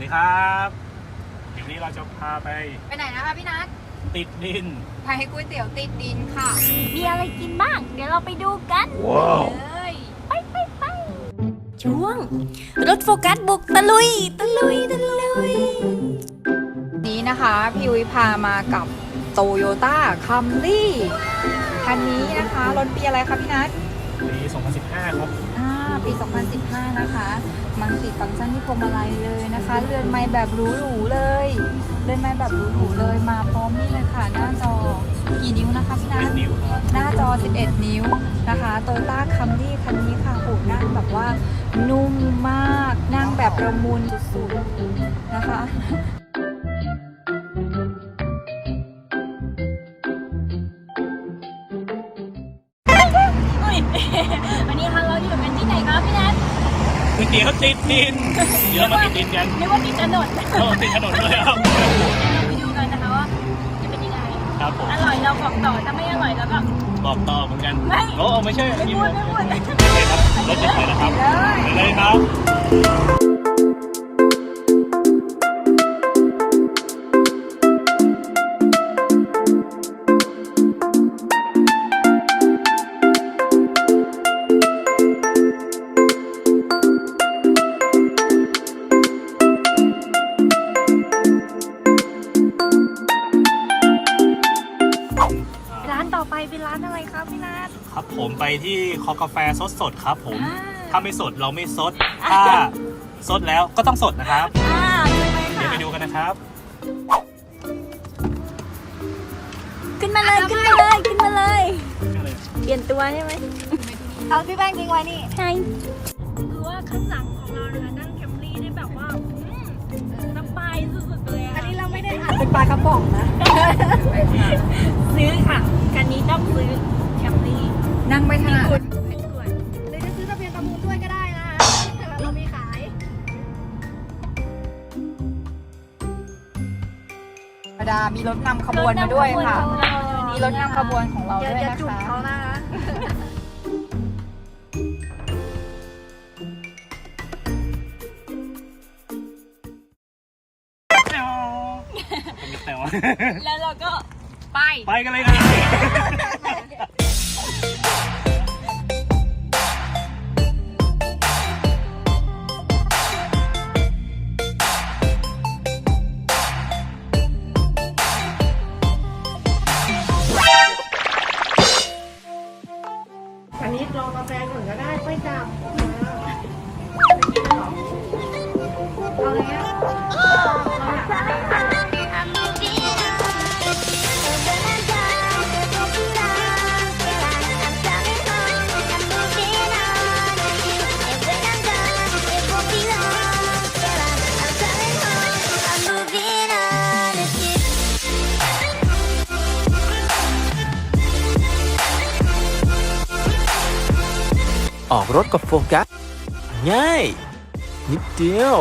ดีครับคลิปนี้เราจะพาไปไปไหนนะคะพี่นัทติดดินไปให้ก๋วยเตี๋ยวติดดินค่ะมีอะไรกินบ้าง เดี๋ยวเราไปดูกันว้าวเลยไปไปไปช่วง รถโฟกัสบุกตะลุย ตะลุย ตะลุย นี้นะคะพี่ยุ้ยพามากับโตโยต้าคัมรี่คันนี้นะคะ รถปีอะไรคะพี่นัทปี2015 ครับอ่า ปี 2015 นะคะ มันติดฟังก์ชันที่พวงมาลัยเลยนะคะ เรือนไม้แบบหรูๆเลย เรือนไม้แบบหรูๆเลย มาพร้อมนี่เลยค่ะ หน้าจอ กี่นิ้วนะคะพี่นัเป็นทนิ้วครับหน้าจอ 11 นิ้วนะคะโตโยต้าคัมรี่คันนี้ค่ะโหนั่งแบบว่านุ่มมาก นั่งแบบประมุนสุดๆนะคะ เตี๋ยวติดดิน เดี๋ยวเรามาติดดินกันนึกว่าติดถนนโอ้ติดถนนเลยครับเราไปดูกันนะคะว่าจะเป็นยังไง ครับผมอร่อยเราบอกต่อ ถ้าไม่อร่อยเราก็ บอกต่อเหมือนกัน ไม่ โอ้ไม่ใช่ไม่กินพูหมดดไม่พูดโอเคครับรถติดเลยนะครับไปเลยครับ เป็นร้านอะไรคะพี่นัท ครับผมไปที่คอกาแฟสดสดๆครับผม อ่า ถ้าไม่สดเราไม่สด ถ้าสดแล้วก็ต้องสดนะครับ อ่าขึ้นไปเดี๋ยวค่ะไปดูกันนะครับ ขึ้นมาเลยขึ้นมาเลยขึ้นมาเลย เปลี่ยนตัวใช่ไหมเอาพี่แป้งทิ้งไว้นี่ใช่คือว่าข้างหลังของเรานะคะนั่งแคมรี่ได้แบบว่าอืมสบายสุดๆเลยอะอันนี้เราไม่ได้อัดเป็นปลากระป๋องนะ รรมดามีรถนำขบวนมาด้วยค่ะ มีรถนำขบวนของเราด้วยนะคะมีแต่ว่าแล้วเราก็ไป ไปกันเลยนะ ออกรถกับโฟกัสง่ายนิดเดียว